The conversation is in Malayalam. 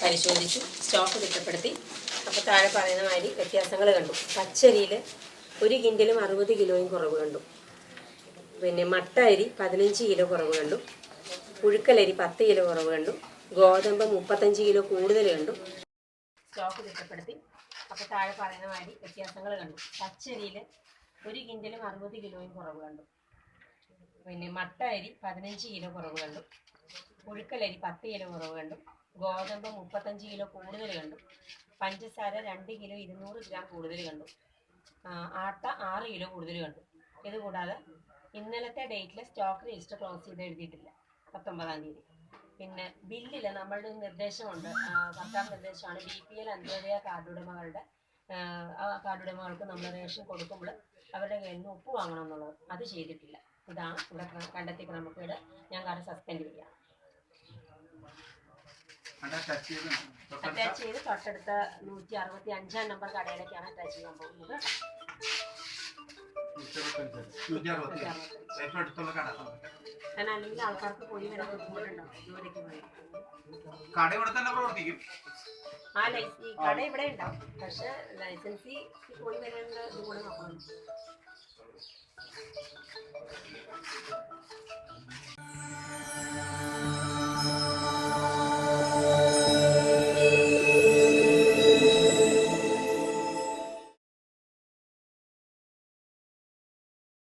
പരിശോധിച്ചു സ്റ്റോക്ക് തിട്ടപ്പെടുത്തി അപ്പോൾ താഴെ പറയുന്ന മാതിരി വ്യത്യാസങ്ങൾ കണ്ടു. പച്ചരിയിൽ ഒരു കിൻഡിലും അറുപത് കിലോയും കുറവ് കണ്ടു. പിന്നെ മട്ട അരി പതിനഞ്ച് കിലോ കുറവ് കണ്ടു. പുഴുക്കലരി പത്ത് കിലോ കുറവ് കണ്ടു. ഗോതമ്പ് മുപ്പത്തഞ്ച് കിലോ കൂടുതൽ കണ്ടു. സ്റ്റോക്ക് തിട്ടപ്പെടുത്തി അപ്പോൾ താഴെ പറയുന്ന മാതിരി വ്യത്യാസങ്ങൾ കണ്ടു. പച്ചരിയിൽ ഒരു കിൻഡലും അറുപത് കിലോയും കുറവ് കണ്ടു. പിന്നെ മട്ട അരി പതിനഞ്ച് കിലോ കുറവ് കണ്ടു. പുഴുക്കലരി പത്ത് കിലോ കുറവ് കണ്ടു. ഗോതമ്പ് മുപ്പത്തഞ്ച് കിലോ കൂടുതൽ കണ്ടു. പഞ്ചസാര രണ്ട് കിലോ ഇരുന്നൂറ് ഗ്രാം കൂടുതൽ കണ്ടു. ആട്ട ആറ് കിലോ കൂടുതൽ കണ്ടു. ഇതുകൂടാതെ ഇന്നലത്തെ ഡേറ്റിൽ സ്റ്റോക്ക് രജിസ്റ്റർ ക്ലോസ് ചെയ്ത് എഴുതിയിട്ടില്ല. പത്തൊമ്പതാം തീയതി. പിന്നെ ബില്ലിൽ നമ്മളുടെ നിർദ്ദേശമുണ്ട്. സർക്കാർ നിർദ്ദേശമാണ് ബി പി എൽ അന്ത്യോദയ കാർഡുടമകളുടെ കാർഡുടമകൾക്ക് നമ്മൾ റേഷൻ കൊടുക്കുമ്പോൾ അവരുടെ കയ്യിൽ നിന്ന് ഉപ്പ് വാങ്ങണം എന്നുള്ളത്. അത് ചെയ്തിട്ടില്ല. ഇതാണ് ഇവിടെ കണ്ടെത്തി കണ്ടെത്തിയ ക്രമക്കേട്. ഞാൻ കാർഡ് സസ്പെൻഡ് ചെയ്യാം. അറ്റാച്ച് ചെയ്ത് തൊട്ടടുത്ത നൂറ്റി അറുപത്തി അഞ്ചാം നമ്പർ കടയിലേക്കാണ് അറ്റാച്ച് ചെയ്യാൻ പോകുന്നത്. നൂറ്റി അറുപത്തി ഏറ്റവും അടുത്തുള്ള കട. കാരണം അല്ലെങ്കിൽ ആൾക്കാർക്ക് പോയി വരാൻ ബുദ്ധിമുട്ടുണ്ടാവും. ജോലിക്ക് പോയി. കട ഇവിടെ തന്നെ പ്രവർത്തിക്കും. ആ ലൈസ് ഈ കട ഇവിടെ ഉണ്ടാവും. പക്ഷെ ലൈസൻസി പോയി വരേണ്ട ഇത് കൂടെ നോക്കണം.